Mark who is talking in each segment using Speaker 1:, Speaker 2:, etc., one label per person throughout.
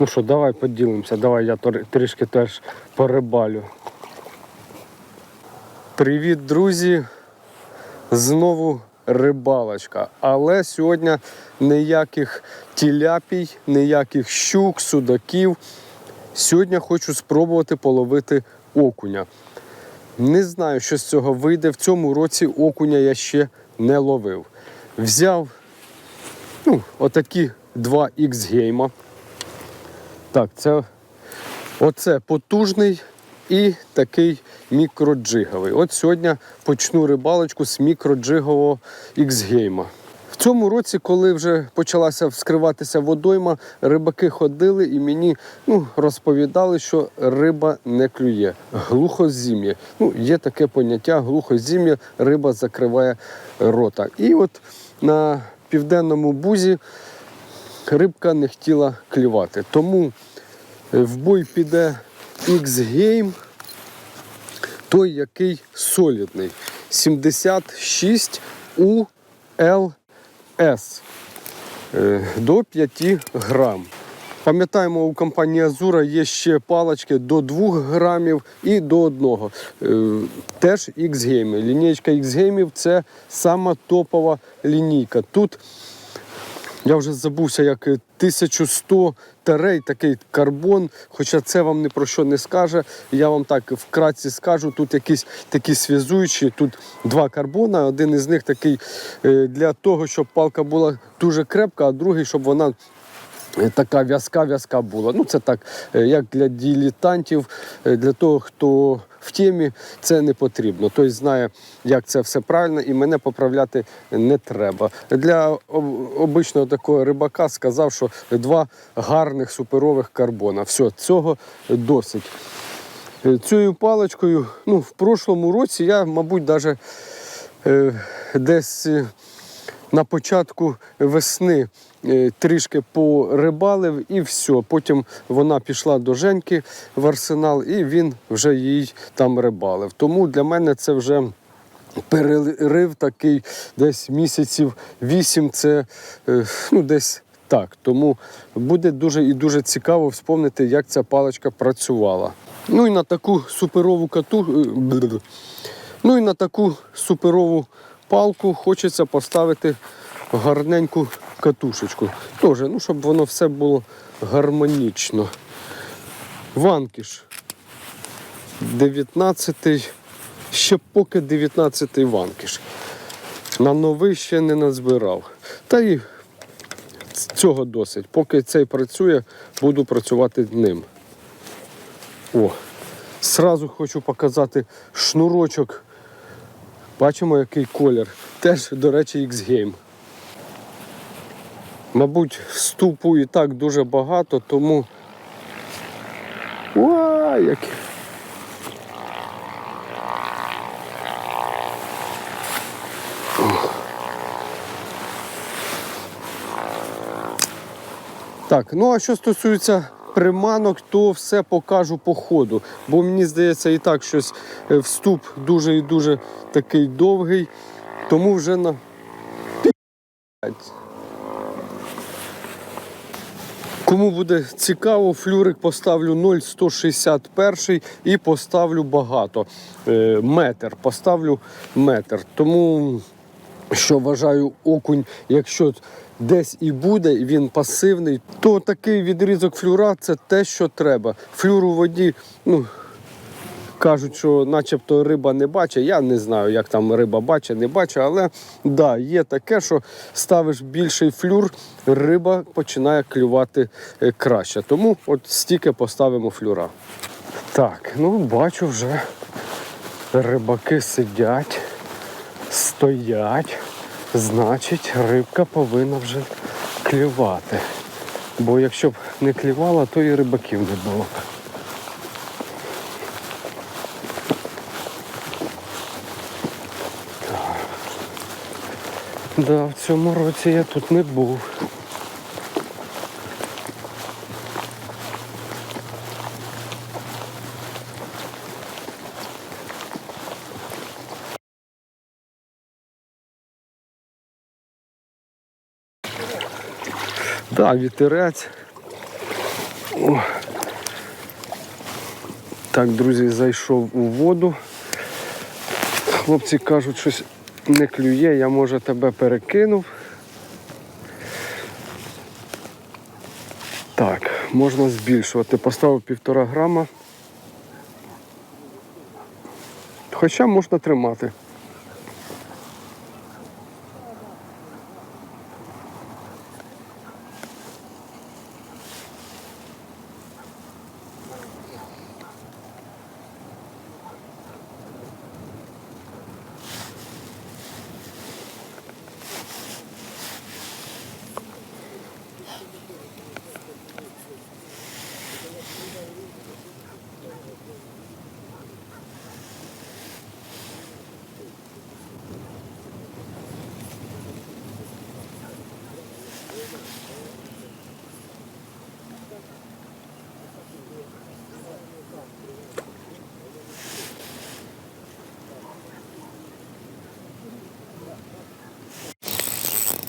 Speaker 1: Ну що, давай поділимося, давай я трішки теж порибалю. Привіт, друзі! Знову рибалочка. Але сьогодні ніяких тіляпій, ніяких щук, судаків. Сьогодні хочу спробувати половити окуня. Не знаю, що з цього вийде. В цьому році окуня я ще не ловив. Взяв ну, отакі два X-гейма. Так, це оце потужний і такий мікроджиговий. От сьогодні почну рибалочку з мікроджигового X-гейма. Цьому році, коли вже почалася вскриватися водойма, рибаки ходили і мені ну, розповідали, що риба не клює. Глухозім'я. Ну, є таке поняття глухозім'я, риба закриває рота. І от на південному бузі рибка не хотіла клювати. Тому е, в бой піде X-Game, той, який солідний. 76 ULS е, до 5 грам. Пам'ятаємо, у компанії Азура є ще палочки до 2 грамів і до 1. Е, Теж X-Game. Лінійка X-Game це сама топова лінійка. Тут я вже забувся, як е, 1100 тарей, такий карбон. Хоча це вам ні про що не скаже. Я вам так вкратці скажу. Тут якісь такі зв'язуючі, тут два карбона. Один із них такий е, для того, щоб палка була дуже крепка, а другий, щоб вона. Така в'язка-в'язка була. Ну, це так, е, як для дилетантів, е, для того, хто в темі, це не потрібно. Той знає, як це все правильно, і мене поправляти не треба. Для об- обичного такого рибака сказав, що два гарних суперових карбона. Все, цього досить. Е, Цією паличкою, ну, в прошлому році я, мабуть, е, десь на початку весни е, трішки порибалив і все. Потім вона пішла до Женьки в арсенал, і він вже їй там рибалив. Тому для мене це вже. Перерив такий десь місяців вісім, це е, ну, десь так. Тому буде дуже і дуже цікаво вспомнити, як ця паличка працювала. Ну і на таку суперову кату. е. Ну і на таку суперову палку хочеться поставити гарненьку катушечку. Теж, ну, щоб воно все було гармонічно. Ванкіш. 19-й, ще поки 19-й ванкіш. На новий ще не назбирав. Та й цього досить. Поки цей працює, буду працювати ним. О, сразу хочу показати шнурочок. Бачимо, який колір. Теж, до речі, X-Game. Мабуть, ступу і так дуже багато, тому. Уа, як... Так, ну а що стосується приманок, то все покажу по ходу. Бо мені здається, і так щось е, вступ дуже і дуже такий довгий. Тому вже на. Кому буде цікаво, флюрик поставлю 0,161 і поставлю багато. Е, Метр. Поставлю метр. Тому що вважаю окунь, якщо десь і буде, він пасивний, то такий відрізок флюра це те, що треба. Флюр у воді, ну. Кажуть, що начебто риба не бачить. Я не знаю, як там риба бачить, не бачить, але да, є таке, що ставиш більший флюр, риба починає клювати е, краще. Тому от стільки поставимо флюра. Так, ну бачу вже рибаки сидять, стоять. Значить, рибка повинна вже клювати. Бо якщо б не клювала, то і рибаків не було Так, Да, в цьому році я тут не був. Да, вітерець. О. Так, друзі, зайшов у воду. Хлопці кажуть, щось не клює, я може тебе перекинув. Так, можна збільшувати. Поставив півтора грама. Хоча можна тримати.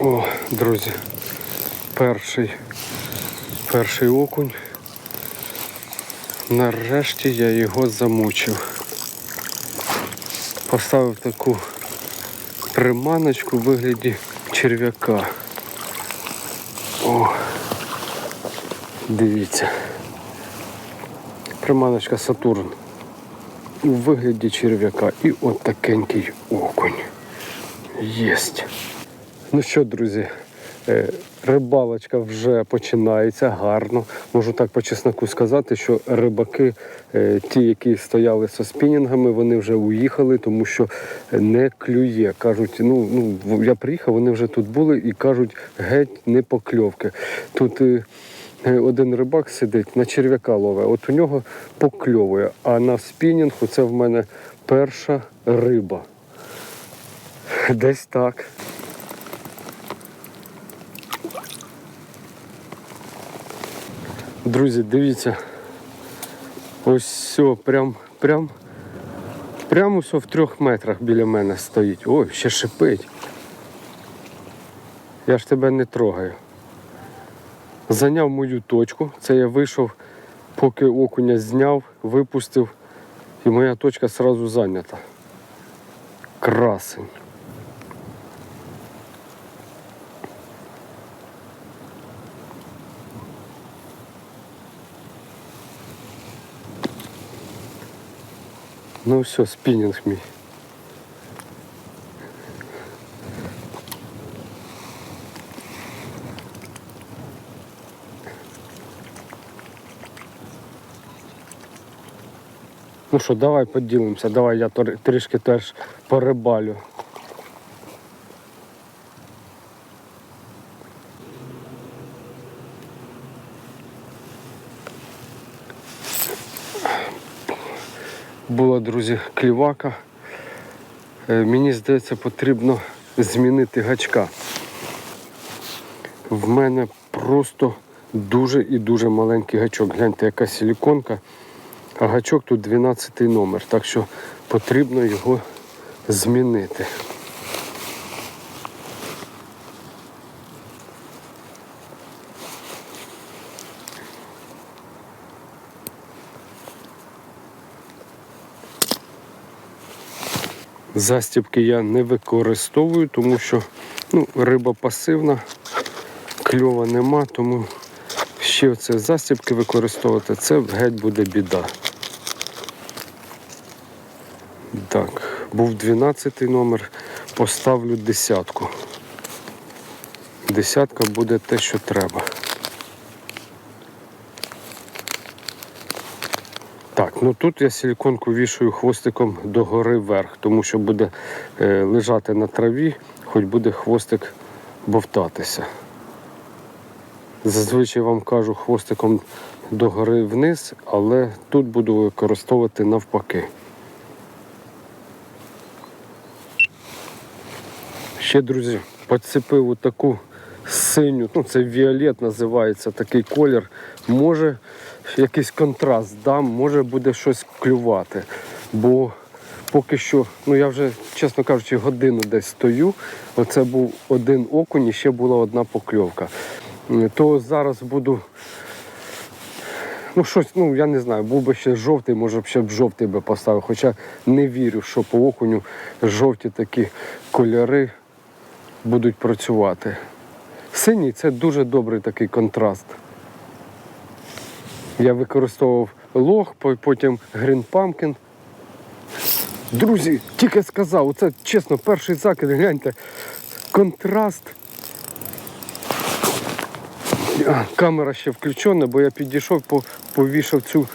Speaker 1: О, друзі, перший, перший окунь. Нарешті я його замучив. Поставив таку приманочку в вигляді черв'яка. О, дивіться. Приманочка Сатурн. У вигляді черв'яка і от такенький окунь. Єсть. Ну що, друзі, е, рибалочка вже починається гарно. Можу так по чесноку сказати, що рибаки, е, ті, які стояли зі спінінгами, вони вже уїхали, тому що не клює. Кажуть, ну, ну я приїхав, вони вже тут були і кажуть, геть не покльовки. Тут е, один рибак сидить, на черв'яка ловить, от у нього покльовує, а на спінінгу це в мене перша риба. Десь так. Друзі, дивіться. Ось все, прям, прям, прямо все в трьох метрах біля мене стоїть. Ой, ще шипить. Я ж тебе не трогаю. Зайняв мою точку. Це я вийшов, поки окуня зняв, випустив, і моя точка одразу зайнята. Красень. Ну все, спиннинг мій. Ну що, давай поділимося, давай я трішки теж порибалю. Була, друзі, клівака. Е, Мені здається, потрібно змінити гачка. В мене просто дуже і дуже маленький гачок. Гляньте, яка силіконка, а гачок тут 12 номер, так що потрібно його змінити. Застібки я не використовую, тому що ну, риба пасивна, кльова нема, тому ще це застібки використовувати, це геть буде біда. Так, був 12 номер, поставлю десятку. Десятка буде те, що треба. Так, ну тут я силіконку вішаю хвостиком догори вверх, тому що буде е, лежати на траві, хоч буде хвостик бовтатися. Зазвичай вам кажу хвостиком догори вниз, але тут буду використовувати навпаки. Ще, друзі, поцепив таку синю, ну це Віолет називається такий колір. Може якийсь контраст дам, може буде щось клювати. Бо поки що, ну я вже, чесно кажучи, годину десь стою. Оце був один окунь і ще була одна покльовка. То зараз буду. Ну, щось, ну я не знаю, був би ще жовтий, може б ще б жовтий би поставив. Хоча не вірю, що по окуню жовті такі кольори будуть працювати. Синій це дуже добрий такий контраст. Я використовував лох, потім Pumpkin. Друзі, тільки сказав, оце чесно, перший закид, гляньте, контраст. Камера ще включена, бо я підійшов, повішав цю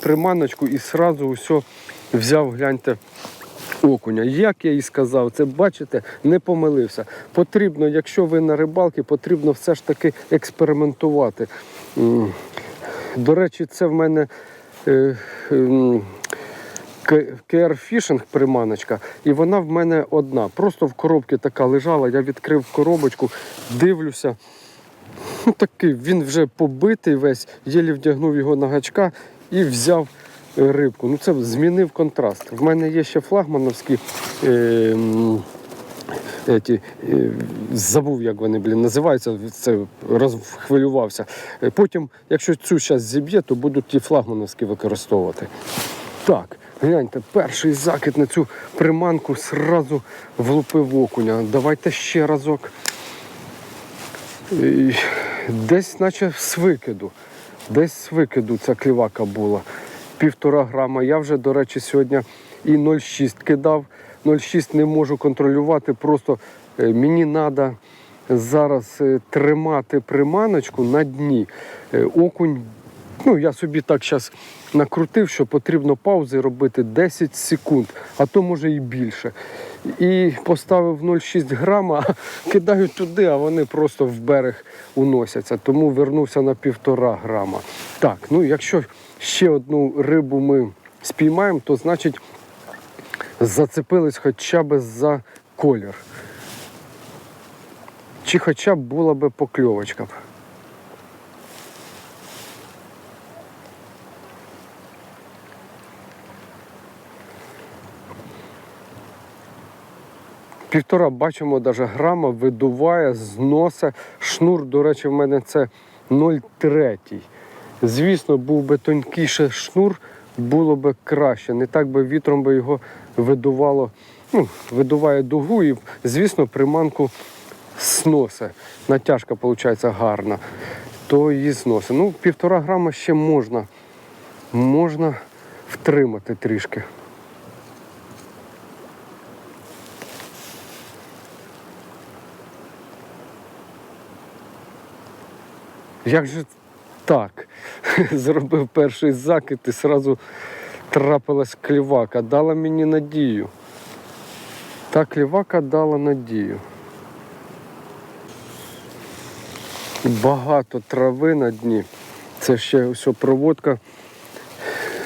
Speaker 1: приманочку і одразу усе взяв, гляньте, окуня. Як я і сказав, це бачите, не помилився. Потрібно, якщо ви на рибалці, потрібно все ж таки експериментувати. До речі, це в мене е, ем, KR Fishing приманочка, і вона в мене одна. Просто в коробці така лежала, я відкрив коробочку, дивлюся. Ну такий, він вже побитий весь, єлі вдягнув його на гачка і взяв е, рибку. Ну це змінив контраст. В мене є ще флагмановські. Е, м, е, забув, як вони блін, називаються, це розхвилювався. Е, Потім, якщо цю зараз зіб'є, то будуть ті флагмановські використовувати. Так, гляньте, перший закид на цю приманку сразу влупив окуня. Давайте ще разок. І Десь наче з викиду. Десь з викиду ця клівака була. Півтора грама. Я вже, до речі, сьогодні і 0,6 кидав. 0,6 не можу контролювати. Просто е, мені треба зараз е, тримати приманочку на дні. Е, Окунь, ну я собі так зараз накрутив, що потрібно паузи робити 10 секунд, а то може і більше. І поставив 0,6 грама, а кидаю туди, а вони просто в берег уносяться. Тому вернувся на півтора грама. Так, ну якщо ще одну рибу ми спіймаємо, то значить зацепились хоча б за колір. Чи хоча б була би покльовочка. б. Півтора бачимо, навіть грама видуває, зносить. Шнур, до речі, в мене це 0,3. Звісно, був би тонкіше шнур, було б краще. Не так би вітром би його видувало, ну, видуває дугу і, звісно, приманку сносить. Натяжка, виходить, гарна. То її зносить. Ну, півтора грама ще можна. Можна втримати трішки. Як же так? Зробив перший закид і одразу трапилась клівака. Дала мені надію. Та клівака дала надію. Багато трави на дні. Це ще ось проводка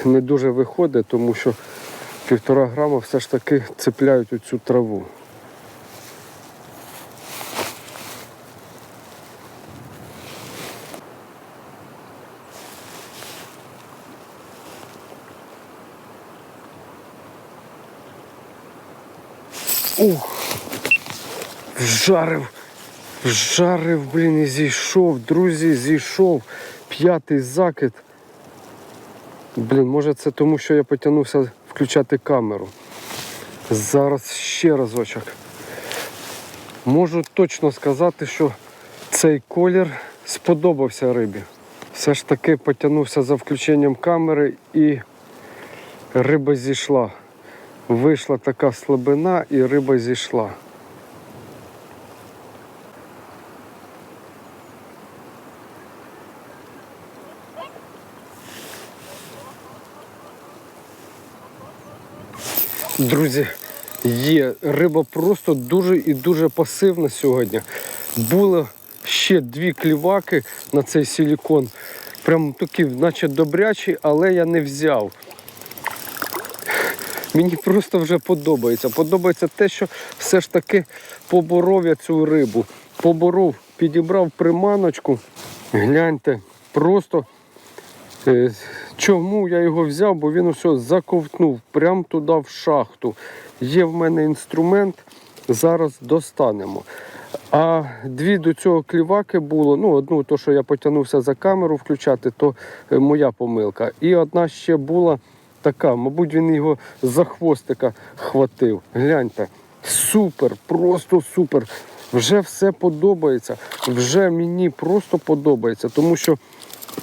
Speaker 1: не дуже виходить, тому що півтора грама все ж таки цепляють оцю траву. Вжарив, вжарив, блін, і зійшов, друзі, зійшов. П'ятий закид. Блін, може це тому, що я потягнувся включати камеру. Зараз ще разочок. Можу точно сказати, що цей колір сподобався рибі. Все ж таки потягнувся за включенням камери і риба зійшла. Вийшла така слабина і риба зійшла. Друзі, є риба просто дуже і дуже пасивна сьогодні. Було ще дві кліваки на цей силікон. Прям такі, наче добрячі, але я не взяв. Мені просто вже подобається. Подобається те, що все ж таки поборов я цю рибу. Поборов, підібрав приманочку. Гляньте, просто е, чому я його взяв, бо він усе заковтнув прямо туди в шахту. Є в мене інструмент, зараз достанемо. А дві до цього кліваки було. Ну, одну, то, що я потягнувся за камеру включати, то е, моя помилка. І одна ще була така, мабуть, він його за хвостика хватив. Гляньте, супер, просто супер. Вже все подобається. Вже мені просто подобається. Тому що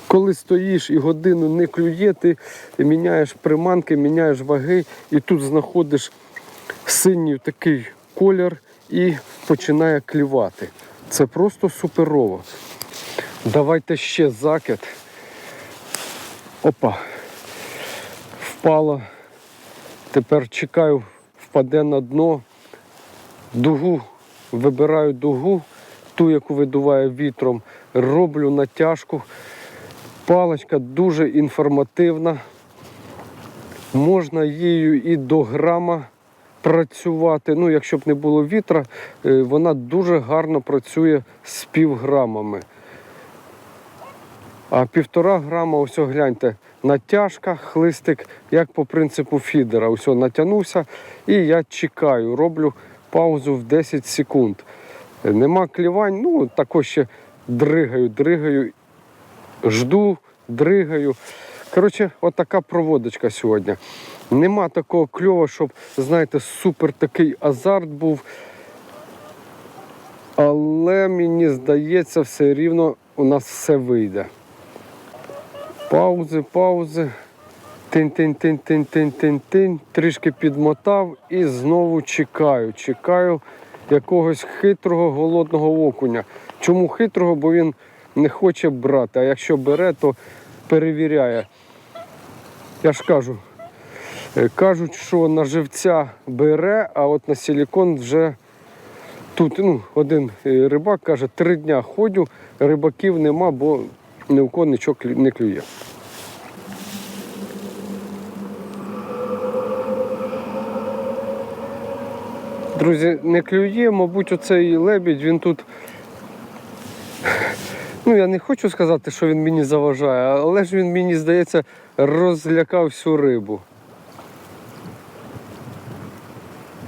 Speaker 1: коли стоїш і годину не клює, ти міняєш приманки, міняєш ваги, і тут знаходиш синій такий колір і починає клювати. Це просто суперово. Давайте ще закид. Опа. Впало. Тепер чекаю, впаде на дно. Дугу, вибираю дугу, ту, яку видуває вітром, роблю натяжку. Паличка дуже інформативна. Можна її і до грама працювати. Ну, якщо б не було вітра, е, вона дуже гарно працює з півграмами. А півтора грама, ось гляньте, натяжка, хлистик, як по принципу фідера. Ось натягнувся і я чекаю, роблю паузу в 10 секунд. Е, Нема клівань, ну також ще дригаю, дригаю, жду, дригаю. Коротше, отака проводочка сьогодні. Нема такого кльова, щоб, знаєте, супер такий азарт був. Але мені здається, все рівно у нас все вийде. Паузи, паузи. Тин-тин-тин-тин-тин-тин-тин. Трішки підмотав і знову чекаю. Чекаю якогось хитрого голодного окуня. Чому хитрого? Бо він не хоче брати, а якщо бере, то перевіряє. Я ж кажу, е, кажуть, що на живця бере, а от на силікон вже тут ну, один е, рибак каже, три дня ходю, рибаків нема, бо ні в кого нічого не клює. Друзі, не клює, мабуть, оцей лебідь, він тут. Ну, я не хочу сказати, що він мені заважає, але ж він мені здається розлякав всю рибу.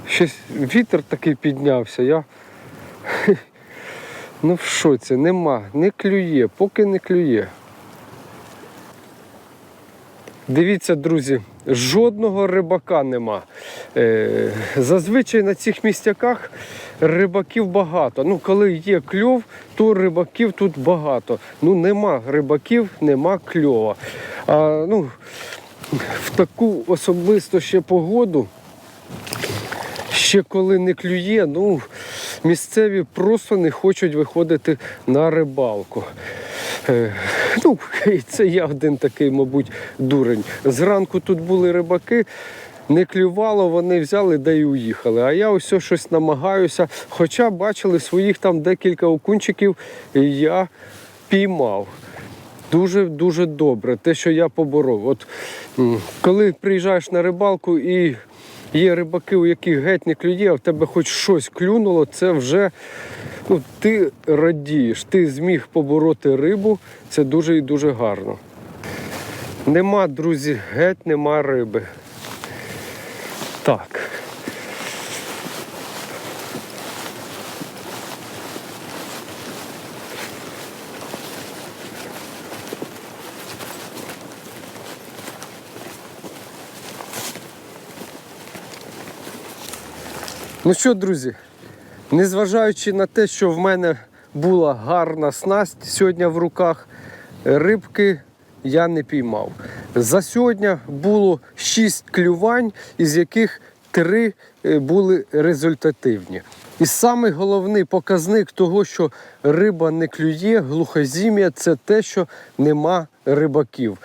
Speaker 1: Щось вітер такий піднявся. Я ну в шоці, нема, не клює, поки не клює. Дивіться, друзі, жодного рибака нема. Е, зазвичай на цих містяках рибаків багато. Ну, коли є кльов, то рибаків тут багато. Ну, нема рибаків, нема кльова. А, ну, в таку особисто ще погоду, ще коли не клює, ну, місцеві просто не хочуть виходити на рибалку. Е, Ну, це я один такий, мабуть, дурень. Зранку тут були рибаки, не клювало, вони взяли да й уїхали. А я ось щось намагаюся. Хоча бачили своїх там декілька окунчиків, і я піймав. Дуже дуже добре, те, що я поборов. От коли приїжджаєш на рибалку і є рибаки, у яких геть не клює, а в тебе хоч щось клюнуло, це вже ну, ти радієш, ти зміг побороти рибу, це дуже і дуже гарно. Нема, друзі, геть нема риби. Так. Ну що, друзі, незважаючи на те, що в мене була гарна снасть сьогодні в руках, рибки я не піймав. За сьогодні було 6 клювань, із яких 3 були результативні. І самий головний показник того, що риба не клює, глухозім'я, це те, що нема рибаків.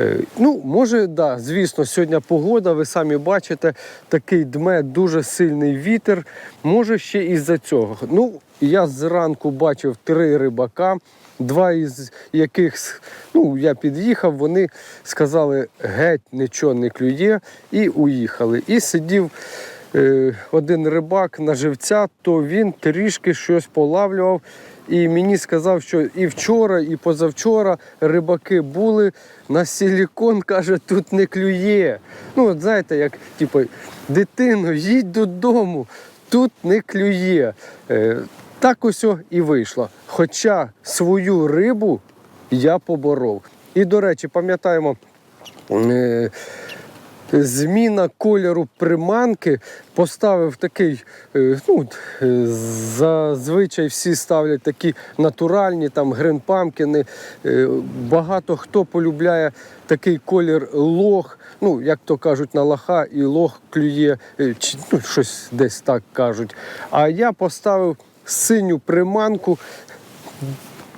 Speaker 1: Е, Ну, може, да, звісно, сьогодні погода, ви самі бачите, такий дме дуже сильний вітер. Може, ще із-за цього. Ну, я зранку бачив три рибака, два із яких ну, я під'їхав, вони сказали, геть нічого не клює, і уїхали. І сидів е, один рибак на живця, то він трішки щось полавлював. І мені сказав, що і вчора, і позавчора рибаки були на силікон, каже, тут не клює. Ну, от знаєте, як типу, дитино, їдь додому, тут не клює. Е, Так ось і вийшло. Хоча свою рибу я поборов. І, до речі, пам'ятаємо. Зміна кольору приманки поставив такий. е, Ну, е, зазвичай всі ставлять такі натуральні, там гринпамкіни. Е, Багато хто полюбляє такий колір лох. Ну, як то кажуть, на лоха і лох клює, чи ну, щось десь так кажуть. А я поставив синю приманку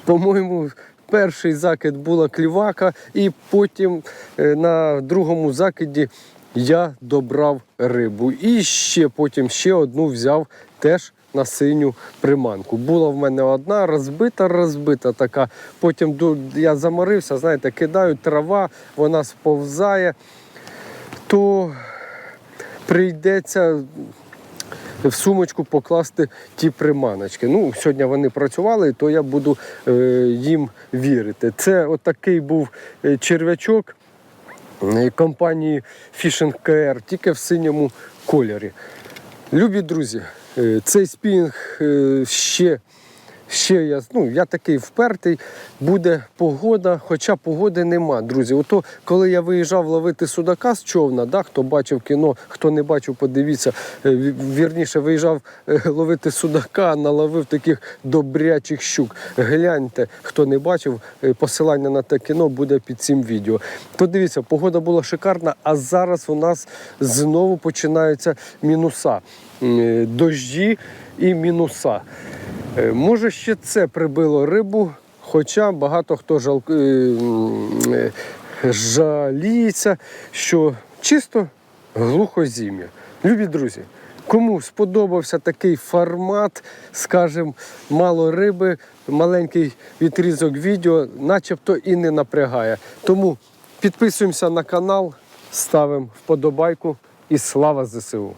Speaker 1: по-моєму, перший закид була клівака, і потім е, на другому закиді я добрав рибу. І ще потім ще одну взяв теж на синю приманку. Була в мене одна розбита, розбита така. Потім я заморився, знаєте, кидаю трава, вона сповзає, то прийдеться в сумочку покласти ті приманочки. Ну, сьогодні вони працювали, то я буду е, їм вірити. Це отакий був е, черв'ячок е, компанії Fishing KR, тільки в синьому кольорі. Любі друзі, цей спінг ще. Ще я, ну, я такий впертий, буде погода, хоча погоди нема, друзі. Ото коли я виїжджав ловити судака з човна, да, хто бачив кіно, хто не бачив, подивіться. е, Вірніше виїжджав е, ловити судака, наловив таких добрячих щук. Гляньте, хто не бачив, е, посилання на те кіно буде під цим відео. То дивіться, погода була шикарна, а зараз у нас знову починаються мінуса. Дожді і мінуса. Е, Може, ще це прибило рибу, хоча багато хто жал... е, е, жаліється, що чисто глухозім'я. Любі друзі, кому сподобався такий формат, скажімо, мало риби, маленький відрізок відео, начебто і не напрягає. Тому підписуємося на канал, ставимо вподобайку і слава ЗСУ!